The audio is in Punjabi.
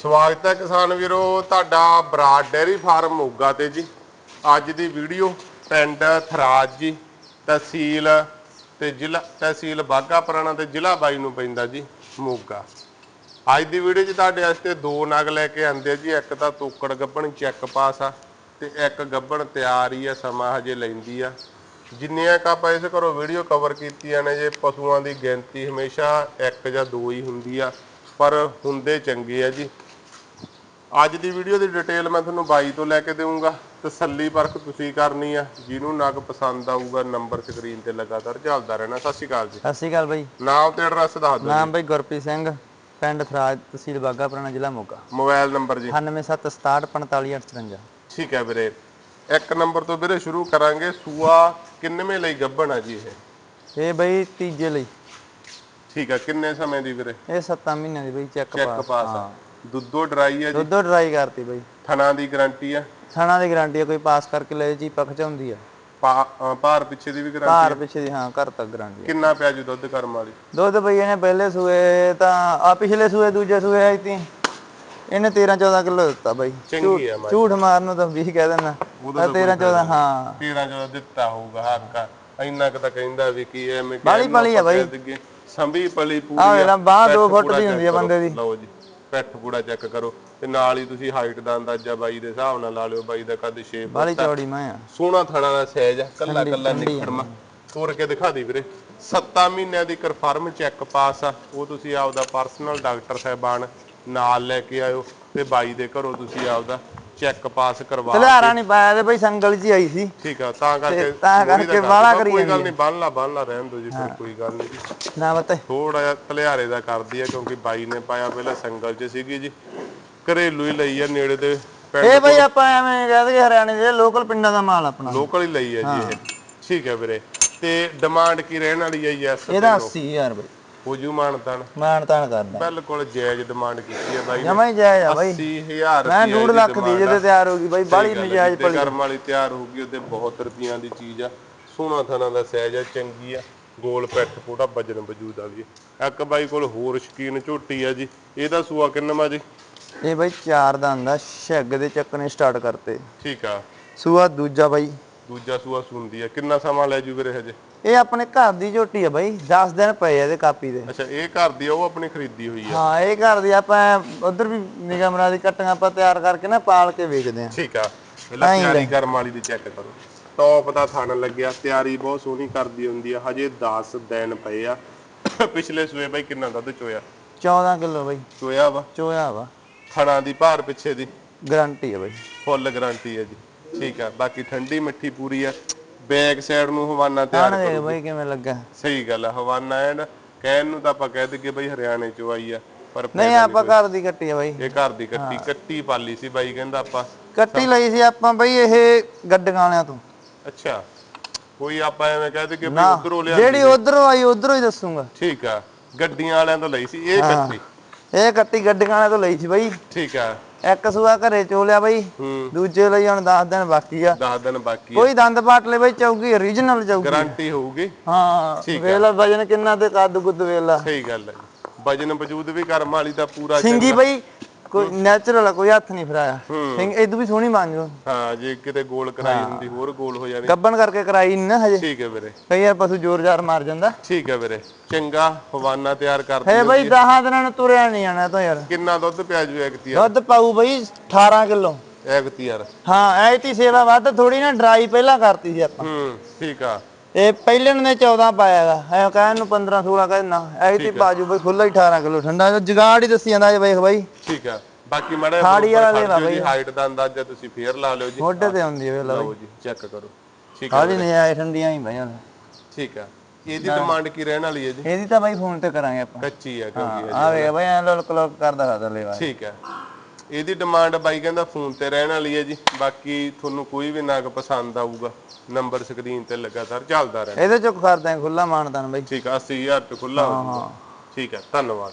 ਸਵਾਗਤ ਹੈ ਕਿਸਾਨ ਵੀਰੋ, ਤੁਹਾਡਾ ਬਰਾਡ ਡੇਅਰੀ ਫਾਰਮ ਮੋਗਾ ਤੇ ਜੀ। ਅੱਜ ਦੀ ਵੀਡੀਓ ਪਿੰਡ ਥਰਾਜ ਜੀ, ਤਹਿਸੀਲ ਤੇ ਜ਼ਿਲ੍ਹਾ, ਤਹਿਸੀਲ ਬਾਗਾ ਪੁਰਾਣਾ ਤੇ ਜ਼ਿਲ੍ਹਾ ਬਾਈ ਨੂੰ ਪੈਂਦਾ ਜੀ, ਮੋਗਾ। ਅੱਜ ਦੀ ਵੀਡੀਓ 'ਚ ਤੁਹਾਡੇ ਵਾਸਤੇ ਦੋ ਨਗ ਲੈ ਕੇ ਆਂਦੇ ਆ ਜੀ, ਇੱਕ ਤਾਂ ਤੋਕੜ ਗੱਬਣ ਚੈੱਕ ਪਾਸ ਆ ਤੇ ਇੱਕ ਗੱਬਣ ਤਿਆਰ ਹੀ ਆ, ਸਮਾਂ ਹਜੇ ਲੈਂਦੀ ਆ। ਜਿੰਨੀਆਂ ਕ ਆਪਾਂ ਇਸ ਘਰੋਂ ਵੀਡੀਓ ਕਵਰ ਕੀਤੀਆਂ ਨੇ ਜੇ, ਪਸ਼ੂਆਂ ਦੀ ਗਿਣਤੀ ਹਮੇਸ਼ਾ ਇੱਕ ਜਾਂ ਦੋ ਹੀ ਹੁੰਦੀ ਆ, ਪਰ ਹੁੰਦੇ ਚੰਗੇ ਆ ਜੀ। ਅੱਜ ਦੀ ਵੀਡੀਓ ਦੀ ਡਿਟੇਲ ਮੈਂ ਤੁਹਾਨੂੰ ਬਾਈ ਤੋਂ ਲੈ ਕੇ ਦੇਵਾਂਗਾ ਤਸੱਲੀ ਪਰਖ ਤੁਸੀਂ ਕਰਨੀ ਆ। ਜਿਹਨੂੰ ਨਗ ਪਸੰਦ ਆਊਗਾ ਨੰਬਰ ਸਕਰੀਨ ਤੇ ਲਗਾਤਾਰ ਚੱਲਦਾ ਰਹਿਣਾ। ਸਤਿ ਸ਼੍ਰੀ ਅਕਾਲ ਜੀ। ਸਤਿ ਸ਼੍ਰੀ ਅਕਾਲ ਬਾਈ। ਨਾਮ ਤੇ ਐਡਰੈਸ ਦੱਸ ਦਿਓ ਨਾਮ ਬਾਈ ਗੁਰਪ੍ਰੀਤ ਸਿੰਘ ਪਿੰਡ ਥਰਾਜ ਤਹਿਸੀਲ ਬਾਗਾ ਪੁਰਾਣਾ ਜ਼ਿਲ੍ਹਾ ਮੋਗਾ। ਮੋਬਾਈਲ ਨੰਬਰ ਜੀ। 9767455858 ਠੀਕ ਹੈ ਵੀਰੇ। ਇੱਕ ਨੰਬਰ ਤੋਂ ਵੀਰੇ ਸ਼ੁਰੂ ਕਰਾਂਗੇ। ਸੂਆ ਕਿੰਨਵੇਂ ਲਈ ਗੱਭਣ ਆ ਜੀ ਇਹ? ਇਹ ਬਾਈ ਤੀਜੇ ਲਈ। ਠੀਕ ਹੈ। ਕਿੰਨੇ ਸਮੇਂ ਦੀ ਵੀਰੇ? ਇਹ 7 ਮਹੀਨਿਆਂ ਦੀ ਬਾਈ ਚੈੱਕ ਚੈੱਕ ਪਾਸ ਪਾਸ ਆ। ਦੁੱਧੋ ਡਰਾਈ ਹੈ ਜੀ। ਦੁੱਧੋ ਡਰਾਈ ਕਰਤੀ ਬਾਈ। ਥਣਾ ਦੀ ਗਾਰੰਟੀ ਆ ਥਣਾ ਦੀ ਗਾਰੰਟੀ ਕੋਈ ਪਾਸ ਕਰਕੇ ਲੈ ਜੀ ਪੱਖ ਚ ਹੁੰਦੀ ਆ ਅ, ਭਾਰ ਪਿੱਛੇ ਦੀ ਵੀ ਗਾਰੰਟੀ ਭਾਰ ਪਿੱਛੇ ਦੀ ਹਾਂ ਘਰ ਤੱਕ ਗਾਰੰਟੀ ਕਿੰਨਾ ਪਿਆ ਜੀ ਦੁੱਧ ਕਰਮ ਵਾਲੀ? ਦੁੱਧ ਬਈ ਇਹਨੇ ਪਹਿਲੇ ਸੂਏ ਤਾਂ ਆ ਪਿਛਲੇ ਸੂਏ ਦੂਜੇ ਸੂਏ ਆਈ ਤੀ। ਇਹਨੇ 13 14 ਕਿਲੋ ਦਿੱਤਾ ਬਾਈ। ਚੰਗੀ ਆ ਮਾਈ। ਝੂਠ ਮਾਰਨ ਨੂੰ ਤਾਂ 20 ਕਹਿ ਦਿੰਦਾ। ਉਹਦਾ 13 14 ਹਾਂ। 13 ਜਦੋਂ ਦਿੱਤਾ ਹੋਊਗਾ ਹੱਕ ਇੰਨਾ ਕੁ ਤਾਂ ਕਹਿੰਦਾ ਵੀ ਕੀ ਐਵੇਂ ਕਿ ਬਾਹਲੀ ਪਲੀ ਆ ਬਾਈ। ਸੰਭੀ ਪਲੀ ਪੂਰੀ ਵੇਲਾ ਬਾਂਹ ਦੋ ਫੁੱਟ ਦੀ ਹੁੰਦੀ ਆ ਬੰਦੇ ਦੀ। ਲਓ ਜੀ। ਪੈਠ ਪੂੜਾ ਚੈੱਕ ਕਰੋ ਤੇ ਨਾਲ ਹੀ ਤੁਸੀਂ ਹਾਈਟ ਦਾ ਅੰਦਾਜ਼ਾ ਬਾਈ ਦੇ ਹਿਸਾਬ ਨਾਲ ਲਾ ਲਿਓ ਬਾਈ ਦਾ ਕੱਦ 6 ਬਾਲੀ ਚੌੜੀ ਮੈਂ ਆ। ਸੋਹਣਾ ਥਣਾ ਦਾ ਸਾਈਜ਼ ਆ ਕੱਲਾ ਕੱਲਾ ਨਿਖੜਮਾ। ਤੋੜ ਕੇ ਦਿਖਾ ਦੀ ਵੀਰੇ। 7 ਮਹੀਨਿਆਂ ਦੀ ਕਨਫਰਮ ਚੈੱਕ ਪਾਸ ਆ ਉਹ ਤੁਸੀਂ ਆਪਦਾ ਪਰਸਨਲ ਡਾਕਟਰ ਸਾਹਿਬਾਨ ਨਾਲ ਲੈ ਕੇ ਆਇਓ ਤੇ ਬਾਈ ਦੇ ਘਰੋਂ ਤੁਸੀਂ ਆਪਦਾ ਚੈੱਕ ਪਾਸ ਕਰਵਾ ਤਲਿਆਰਾ ਨਹੀਂ ਪਾਇਆ ਤੇ ਬਈ ਸੰਗਲ ਹੀ ਆਈ ਸੀ। ਠੀਕ ਆ ਤਾਂ ਕਰਕੇ ਤਾਂ ਦਾ ਕਰਕੇ ਦਿਓ। ਕਰੀ ਕੋਈ ਗੱਲ ਨਹੀਂ ਬੰਨ ਲਾ ਬੰਨ ਲਾ ਰਹਿਣ ਦਿਓ ਜੀ ਫਿਰ ਕੋਈ ਗੱਲ ਨਹੀਂ। ਜੀ ਨਾ ਬਤੇ। ਥੋੜਾ ਜਿਹਾ ਤਲਿਆਰੇ ਦਾ ਕਰਦੀ ਆ ਕਿਉਂਕਿ ਬਾਈ ਨੇ ਪਾਇਆ ਪਹਿਲਾਂ ਸੰਗਲ 'ਚ ਸੀਗੀ ਜੀ। ਘਰੇਲੂ ਹੀ ਲਈ ਆ ਨੇੜੇ ਦੇ ਇਹ ਬਈ ਆਪਾਂ ਐਵੇਂ ਕਹਦੇ ਕਿ ਹਰਿਆਣੇ ਦੇ ਲੋਕਲ ਪਿੰਡਾਂ ਦਾ ਮਾਲ ਆਪਣਾ। ਲੋਕਲ ਹੀ ਲਈ ਆ ਜੀ ਇਹ। ਠੀਕ ਹੈ ਵੀਰੇ। ਤੇ ਡਿਮਾਂਡ ਕੀ ਰਹਿਣ ਵਾਲੀ ਹੈ ਯੈਸ ਇਹਦਾ 80000 ਬਈ। ਹੋ ਜੂ ਮਾਨਤਾਨ ਮਾਨ ਤਾਨ। ਕਰਦਾ। ਬਿਲਕੁਲ ਜਾਇਜ਼ ਡਿਮਾਂਡ ਕੀਤੀ ਹੈ ਬਾਈ ਜਮਾ ਹੀ ਜਾਇਜ਼ ਆ ਬਈ। 80000 ਮੈਂ ਰੁਪਏ 2 ਲੱਖ ਦੀ ਜਿਹਦੇ ਤਿਆਰ ਹੋ ਗਈ ਬਈ ਬਾਲੀ ਨਜਾਇਜ਼ ਤੇ ਕਰਮ ਵਾਲੀ ਤਿਆਰ ਹੋਊਗੀ ਉਹਦੇ ਬਹੁਤ ਰੁਪਈਆਂ ਦੀ ਚੀਜ਼ ਆ। ਸੋਹਣਾ ਥਾਣਾ ਦਾ ਸਾਈਜ਼ ਆ ਚੰਗੀ ਆ। ਗੋਲ ਪੈਠ ਪੂੜਾ ਵਜਨ ਵਜੂਦ ਆ ਵੀ ਇੱਕ ਬਾਈ ਕੋਲ ਹੋਰ ਸ਼ਕੀਨ ਝੋਟੀ ਆ ਜੀ। ਇਹਦਾ ਸੂਆ ਕਿੰਨਾ ਜੀ? ਇਹ ਬਈ ਚਾਰ ਦਾ ਹੁੰਦਾ ਛੱਗ ਦੇ ਚੱਕਣੇ ਸਟਾਰਟ ਕਰਤੇ। ਠੀਕ ਆ। ਸੂਆ ਦੂਜਾ ਬਈ। ਦੂਜਾ ਸੂਆ ਸੁਣਦੀ ਆ। ਕਿੰਨਾ ਸਮਾਂ ਲੈ ਜੂ ਵੀਰੇ ਹਜੇ ਇਹ ਆਪਣੇ ਘਰ ਦੀ ਝੋਟੀ ਆ ਬਈ 10 ਦਿਨ ਪਏ ਆ ਇਹਦੇ ਕਾਪੀ ਦੇ। ਅੱਛਾ ਇਹ ਘਰ ਦੀ ਆ ਉਹ ਆਪਣੀ ਖਰੀਦੀ ਹੋਈ ਆ। ਹਾਂ ਇਹ ਘਰ ਦੀ ਆਪਾਂ ਉਧਰ ਵੀ ਨਿਗਾਹ ਮਰਾ ਦੀ ਕੱਟੀਆਂ ਆਪਾਂ ਤਿਆਰ ਕਰਕੇ ਨਾ ਪਾਲ ਕੇ ਵੇਚਦੇ ਆ ਠੀਕ ਆ। ਪਹਿਲਾਂ ਤਿਆਰੀ ਕਰਮ ਵਾਲੀ ਦੀ ਚੈੱਕ ਕਰੋ। ਟੌਪ ਦਾ ਥਣ ਲੱਗਿਆ ਤਿਆਰੀ ਬਹੁਤ ਸੋਹਣੀ ਕਰਦੀ ਹੁੰਦੀ ਆ ਹਜੇ 10 ਦਿਨ ਪਏ ਆ। ਪਿਛਲੇ ਸੂਏ ਬਾਈ ਕਿੰਨਾ ਦੁੱਧ ਚੋਇਆ? 14 ਕਿਲੋ ਬਈ। ਚੋਇਆ ਵਾ? ਚੋਇਆ ਵਾ। ਥਣਾ ਦੀ ਭਾਰ ਪਿੱਛੇ ਦੀ? ਗਾਰੰਟੀ ਆ ਬਈ। ਫੁੱਲ ਗਾਰੰਟੀ ਹੈ ਜੀ। ਠੀਕ ਆ ਬਾਕੀ ਠੰਡੀ ਮਿੱਠੀ ਪੂਰੀ ਆ। ਬੈਕ ਸਾਈਡ ਨੂੰ ਹਵਾਨਾ ਤਿਆਰ ਆਣ ਦੇਖ ਬਈ ਕਿਵੇਂ ਲੱਗਾ। ਸਹੀ ਗੱਲ ਆ ਹਵਾਨਾ ਐਨ ਕਹਿਣ ਨੂੰ ਤਾਂ ਆਪਾਂ ਕਹਿ ਦਈਏ ਬਈ ਹਰਿਆਣੇ ਚੋਂ ਆਈ ਆ ਪਰ ਨਹੀਂ ਆਪਾਂ ਘਰ ਦੀ ਕੱਟੀ ਆ ਬਈ। ਇਹ ਘਰ ਦੀ ਕੱਟੀ ਕੱਟੀ ਪਾਲੀ ਸੀ ਬਾਈ ਕਹਿੰਦਾ ਆਪਾਂ ਕੱਟੀ ਲਈ ਸੀ ਆਪਾਂ ਬਈ ਇਹ ਗੱਡੀਆਂ ਵਾਲਿਆਂ ਤੋਂ। ਅੱਛਾ ਕੋਈ ਆਪਾਂ ਐਵੇਂ ਕਹਿ ਦਈਏ ਬਈ ਨਾ ਉਧਰੋਂ ਲਿਆ ਜਿਹੜੀ ਉਧਰੋਂ ਆਈ ਉਧਰੋਂ ਹੀ ਦੱਸੂਗਾ। ਠੀਕ ਆ ਗੱਡੀਆਂ ਵਾਲਿਆਂ ਤੋਂ ਲਈ ਸੀ ਇਹ ਕੱਟੀ। ਇਹ ਕੱਟੀ ਗੱਡੀਆਂ ਵਾਲਿਆਂ ਤੋਂ ਲਈ ਸੀ ਬਈ। ਠੀਕ ਆ। ਇੱਕ ਸੂਆ ਘਰੇ ਚੋਲਿਆ ਬਈ ਦੂਜੇ ਲਈ ਹੁਣ 10 ਦਿਨ ਬਾਕੀ ਆ। 10 ਦਿਨ ਬਾਕੀ ਕੋਈ ਦੰਦ ਪਾਟ ਲੈ ਬਈ ਚੌਕੀ ਓਰੀਜਨਲ ਚੌਕੀ ਗਾਰੰਟੀ ਹੋਊਗੀ। ਹਾਂ ਵੇਲਾ ਵਜਨ ਕਿੰਨਾ ਤੇ ਕੱਦ ਕੁੱਦ ਵੇਲਾ ਸਹੀ ਗੱਲ ਹੈ। ਵਜਨ ਵਜੂਦ ਵੀ ਕਰਮ ਵਾਲੀ ਦਾ ਪੂਰਾ ਸਿੰਗੀ ਬਈ ਕੋਈ ਨੈਚੁਰਲ ਆ ਕੋਈ ਹੱਥ ਨਹੀਂ ਫਰਾਇਆ ਸਿੰਘ ਇਦੋਂ ਵੀ ਸੋਹਣੀ ਬਣ ਜੂ ਹਾਂ ਜੇ ਕਿਤੇ ਗੋਲ ਕਰਾਈ ਹੁੰਦੀ ਹੋਰ ਗੋਲ ਹੋ ਜਾਣੀ। ਗੱਬਣ ਕਰਕੇ ਕਰਾਈ ਨੀ ਨਾ ਹਜੇ। ਠੀਕ ਹੈ ਵੀਰੇ। ਕਈ ਵਾਰ ਪਸ਼ੂ ਜ਼ੋਰ ਜ਼ਾਰ ਮਾਰ ਜਾਂਦਾ। ਠੀਕ ਹੈ ਵੀਰੇ। ਚੰਗਾ ਹਵਾਨਾ ਤਿਆਰ ਕਰਦੀ ਹੈ ਬਈ 10 ਦਿਨਾਂ ਨੂੰ ਤੁਰਿਆ ਨਹੀਂ ਜਾਣਾ ਤਾਂ ਯਾਰ। ਕਿੰਨਾ ਦੁੱਧ ਪਿਆ ਜੂ ਐਕਤੀਆਰ ਦੁੱਧ ਪਾਊ ਬਈ 18 ਕਿਲੋ। ਐਕਤੀਆਰ ਹਾਂ ਐਤੀ ਸੇਵਾ ਵੱਧ ਥੋੜੀ ਨਾ ਡਰਾਈ ਪਹਿਲਾਂ ਕਰਤੀ ਸੀ ਆਪਾਂ। ਹੂੰ ਠੀਕ ਆ। ਇਹ ਪਹਿਲੇ ਨੇ 14 ਪਾਇਆਗਾ ਐ ਕਹਿਣ ਨੂੰ 15 16 ਕਹਿੰਦਾ ਐਤੀ ਬਾਜੂ ਬਈ ਖੁੱਲਾ ਹੀ 18 ਕਿਲੋ ਠੰਡਾ। ਜਗਾੜ ਹੀ ਦੱਸੀ ਜਾਂਦਾ ਵੇਖ ਬਾਈ ਠੀਕ ਆ ਬਾਕੀ ਮੜਾ ਖਾੜੀ ਵਾਲਾ ਲੈਵਾ ਜੀ ਹਾਈਟ ਦਾ ਅੰਦਾਜ਼ਾ ਤੁਸੀਂ ਫੇਰ ਲਾ ਲਿਓ ਜੀ। ਮੋਢੇ ਤੇ ਆਉਂਦੀ ਹੈ ਵੇਲਾ ਲਓ ਜੀ ਚੈੱਕ ਕਰੋ। ਠੀਕ ਆ ਖਾਲੀ ਨਹੀਂ ਆਏ ਠੰਡੀਆਂ ਹੀ ਬਈਆਂ ਠੀਕ ਆ ਇਹਦੀ ਡਿਮਾਂਡ ਕੀ ਰਹਿਣ ਵਾਲੀ ਹੈ ਜੀ? ਇਹਦੀ ਤਾਂ ਬਾਈ ਫੋਨ ਤੇ ਕਰਾਂਗੇ ਆਪਾਂ। ਕੱਚੀ ਆ ਕਿਉਂਕਿ ਆ ਵੇਖ ਬਈ ਐ ਲੋਕ ਲੋਕ ਕਰਦਾ ਕਰਦਾ ਲੈਵਾ। ਠੀਕ ਹੈ। ਇਹਦੀ ਡਿਮਾਂਡ ਬਾਈ ਕਹਿੰਦਾ ਫੋਨ ਤੇ ਰਹਿਣ ਵਾਲੀ ਹੈ ਜੀ। ਬਾਕੀ ਤੁਹਾਨੂੰ ਕੋਈ ਵੀ ਨਾਗ ਪਸੰਦ ਆਊਗਾ ਨੰਬਰ ਸਕਰੀਨ ਤੇ ਲਗਾਤਾਰ ਚੱਲਦਾ ਰਹਿਣਾ। ਇਹਦੇ ਚੋਂ ਕਰਦੇ ਖੁੱਲਾ ਮਾਨਦਾਨ ਬਾਈ। ਠੀਕ ਆ 80000 ਤੇ ਖੁੱਲਾ ਹੋਊਗਾ। ਠੀਕ ਹੈ ਧੰਨਵਾਦ।